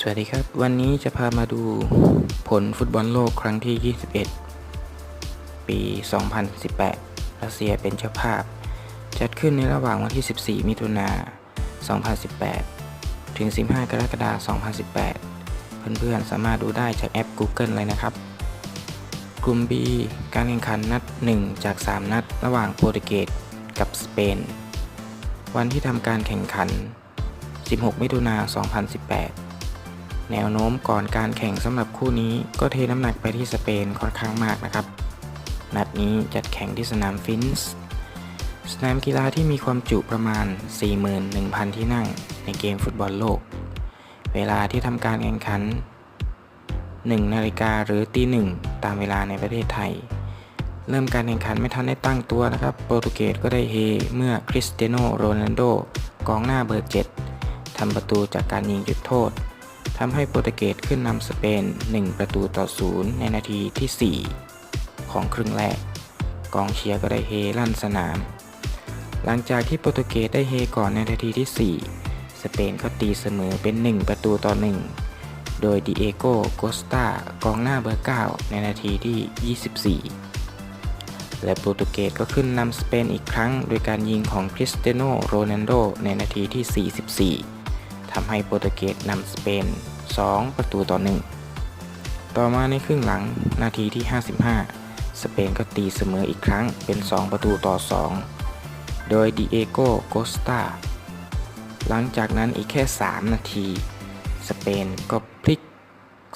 สวัสดีครับ วันนี้จะพามาดูผลฟุตบอลโลกครั้งที่ 21 ปี 2018 รัสเซียเป็นเจ้าภาพ จัดขึ้นในระหว่างวันที่ 14 มิถุนา 2018 ถึง 15 กรกฎาคม 2018 เพื่อนๆ สามารถดูได้จากแอป Google เลยนะครับ กลุ่ม B การแข่งขันนัด 1 จาก 3 นัด ระหว่างโปรตุเกสกับสเปน วันที่ทำการแข่งขัน 16 มิถุนา 2018 แนวโน้มก่อนการแข่งสำหรับคู่นี้ก็เทน้ำหนักไปที่สเปนค่อนข้างมากนะครับ นัดนี้จัดแข่งที่สนามฟินส์สนามกีฬาที่มีความจุประมาณ 41,000 ที่นั่งในเกมฟุตบอลโลก เวลาที่ทำการแข่งขัน 1 นาฬิกาหรือตีหนึ่งตามเวลาในประเทศไทย เริ่มการแข่งขันไม่ทันได้ตั้งตัวนะครับ โปรตุเกสก็ได้เฮเมื่อคริสเตียโนโรนัลโดกองหน้าเบอร์ 7ทำประตูจากการยิงจุดโทษ ทำให้โปรตุเกสขึ้นนำสเปน 1 ประตูต่อ0ในนาทีที่ 4 ของครึ่งแรก กองเชียร์ก็ได้เฮลั่นสนาม หลังจากที่โปรตุเกสได้เฮก่อนในนาทีที่ 4 สเปนก็ตีเสมอเป็น 1 ประตูต่อ 1 โดยดิเอโกโกสตากองหน้าเบอร์ 9 ในนาทีที่ 24 และโปรตุเกสก็ขึ้นนำสเปนอีกครั้ง โดยการยิงของคริสเตียโนโรนัลโดในนาทีที่ 44 ทำให้โปรตุเกสนำสเปน 2 ประตูต่อ 1 ต่อมาในครึ่งหลังนาทีที่ 55 สเปนก็ตีเสมออีกครั้งเป็น 2 ประตูต่อ 2 โดยดิเอโกโกสตาหลังจากนั้นอีกแค่ 3 นาที สเปนก็พลิก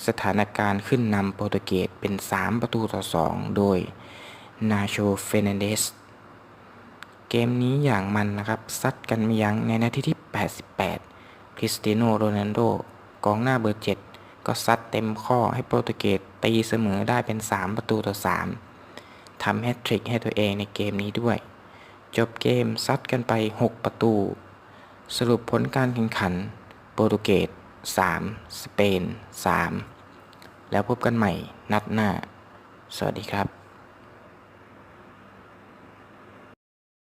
สถานการณ์ขึ้นนำโปรตุเกสเป็น 3 ประตูต่อ 2 โดยนาโชเฟเนเดสเกมนี้อย่างมันนะครับ ซัดกันไม่ยั้งในนาทีที่ 88 คริสตียโนโรนัลโดกองหน้าเบอร์ 7 ก็ซัดเต็มข้อให้โปรตุเกสตีเสมอได้เป็น 3 ประตูต่อ 3ทำแฮตทริกให้ตัวเองในเกมนี้ด้วย จบเกมซัดกันไป 6 ประตู สรุปผลการแข่งขัน โปรตุเกส 3 สเปน 3 แล้วพบกันใหม่นัดหน้า สวัสดีครับ